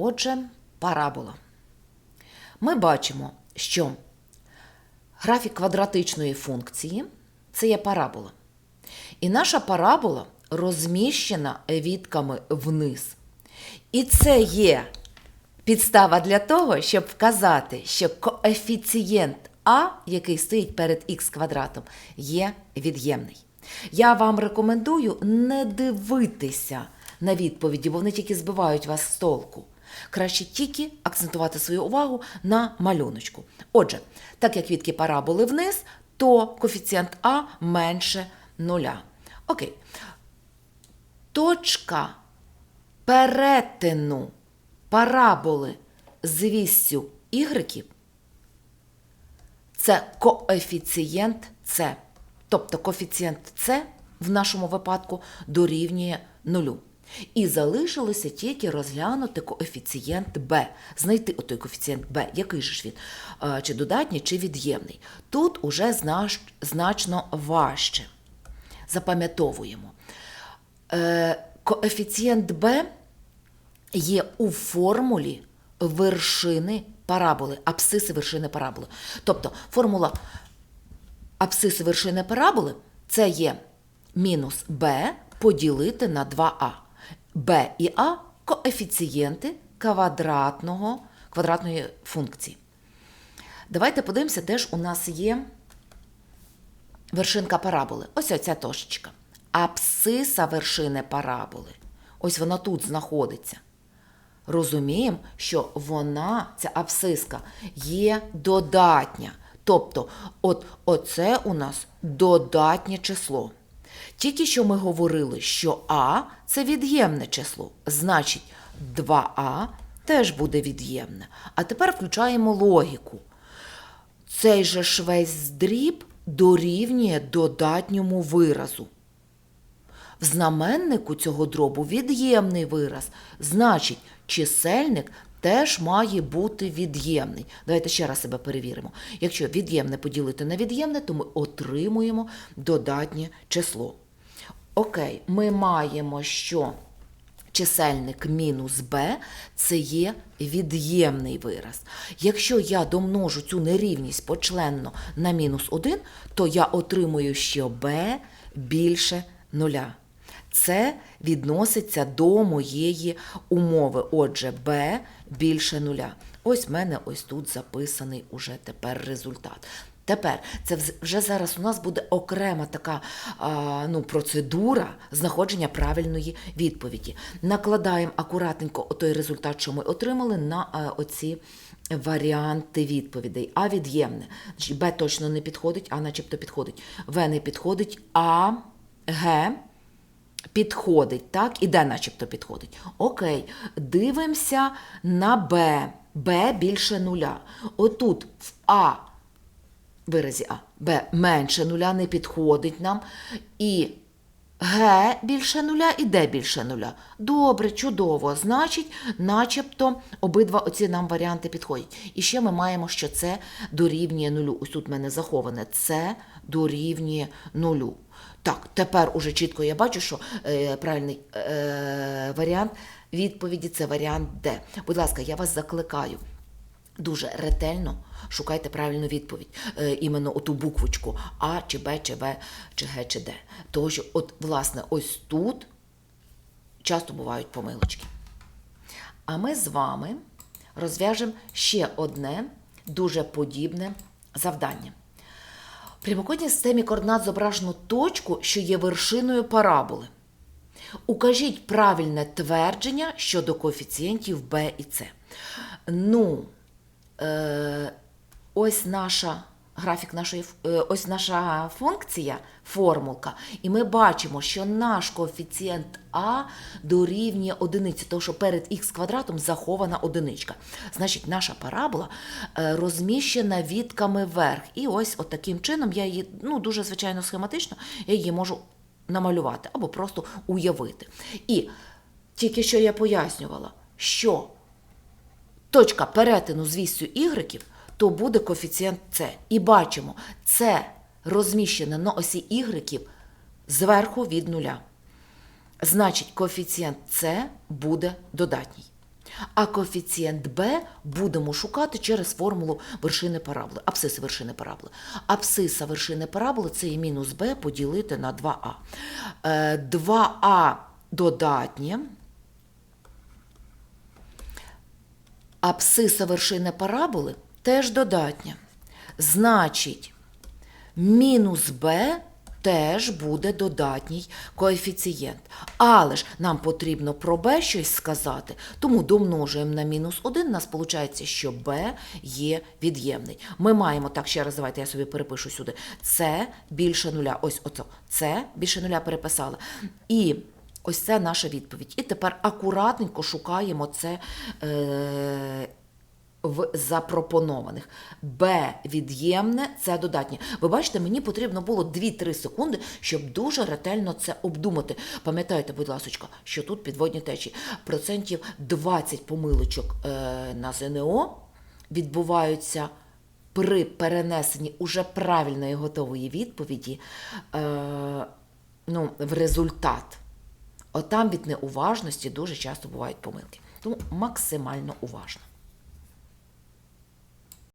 Отже, парабола. Ми бачимо, що графік квадратичної функції це є парабола. І наша парабола розміщена вітками вниз. І це є підстава для того, щоб вказати, що коефіцієнт А, який стоїть перед х квадратом, є від'ємний. Я вам рекомендую не дивитися на відповіді, бо вони тільки збивають вас з толку. Краще тільки акцентувати свою увагу на малюночку. Отже, так як відки параболи вниз, то коефіцієнт А менше нуля. Окей. Точка перетину параболи з віссю y це коефіцієнт С. Тобто коефіцієнт С в нашому випадку дорівнює нулю. І залишилося тільки розглянути коефіцієнт b, знайти отой коефіцієнт b, який же ж він, е, чи додатній, чи від'ємний. Тут уже значно важче. Запам'ятовуємо. Е, Коефіцієнт b є у формулі вершини параболи, абсиси вершини параболи. Тобто формула абсиси вершини параболи це є мінус b поділити на 2а. B і а коефіцієнти квадратного, квадратної функції. Давайте подивимося, де ж у нас є вершинка параболи. Ось оця точечка. Абсиса вершини параболи. Ось вона тут знаходиться. Розуміємо, що вона, ця абсиска, є додатня. Тобто, от оце у нас додатнє число. Тільки що ми говорили, що А це від'ємне число. Значить, 2А теж буде від'ємне. А тепер включаємо логіку. Цей же ж весь дріб дорівнює додатньому виразу. В знаменнику цього дробу від'ємний вираз. Значить, чисельник теж має бути від'ємний. Давайте ще раз себе перевіримо. Якщо від'ємне поділити на від'ємне, то ми отримуємо додатнє число. Окей, ми маємо, що чисельник мінус b це є від'ємний вираз. Якщо я домножу цю нерівність почленно на мінус 1, то я отримую, що b більше нуля. Це відноситься до моєї умови. Отже, b більше нуля. Ось в мене ось тут записаний уже тепер результат. Тепер це вже зараз у нас буде окрема така а, ну, процедура знаходження правильної відповіді. Накладаємо акуратненько той результат, що ми отримали, на а, оці варіанти відповідей. А від'ємне. Б точно не підходить, А начебто підходить. В не підходить, А, Г підходить, так? І де начебто підходить. Окей, дивимося на Б. Б більше нуля. Отут в А виразі А, Б менше нуля не підходить нам. І Г більше нуля і Д більше нуля. Добре, чудово. Значить, начебто обидва оці нам варіанти підходять. І ще ми маємо, що це дорівнює нулю. Ось тут в мене заховане. Це дорівнює нулю. Так, тепер уже чітко я бачу, що е, правильний е, варіант відповіді це варіант Д. Будь ласка, я вас закликаю. Дуже ретельно шукайте правильну відповідь, е, іменно оту буквочку А, чи Б, чи В, чи Г, чи Д. Тому що, от, власне, ось тут часто бувають помилочки. А ми з вами розв'яжемо ще одне дуже подібне завдання. В прямокутній системі координат зображено точку, що є вершиною параболи. Укажіть правильне твердження щодо коефіцієнтів b і c. Ну, ось наша графік нашої е, ось наша функція, формулка, і ми бачимо, що наш коефіцієнт А дорівнює одиниці, тому що перед х квадратом захована одиничка. Значить, наша парабола е, розміщена вітками вверх. І ось от таким чином я її, ну, дуже звичайно схематично, я її можу намалювати або просто уявити. І тільки що я пояснювала, що точка перетину з вісю y, то буде коефіцієнт С. І бачимо, це розміщене на осі y зверху від нуля. Значить, коефіцієнт С буде додатній. А коефіцієнт b будемо шукати через формулу вершини параболи, абсиси вершини параболи. Абсиса вершини параболи це є мінус b поділити на 2а. Е, 2а додатнє. Абсиса вершини параболи теж додатня. Значить, мінус b теж буде додатній коефіцієнт. Але ж нам потрібно про b щось сказати, тому домножуємо на мінус 1, у нас виходить, що b є від'ємний. Ми маємо, так, ще раз, давайте я собі перепишу сюди, c більше нуля. Ось оце, c більше нуля переписала. І ось це наша відповідь. І тепер акуратненько шукаємо це. Е- в запропонованих. Б від'ємне це додатнє. Ви бачите, мені потрібно було 2-3 секунди, щоб дуже ретельно це обдумати. Пам'ятайте, будь ласка, що тут підводні течії. Процентів 20 помилочок е, на ЗНО відбуваються при перенесенні уже правильної готової відповіді е, ну, в результат. Отам від неуважності дуже часто бувають помилки. Тому максимально уважно.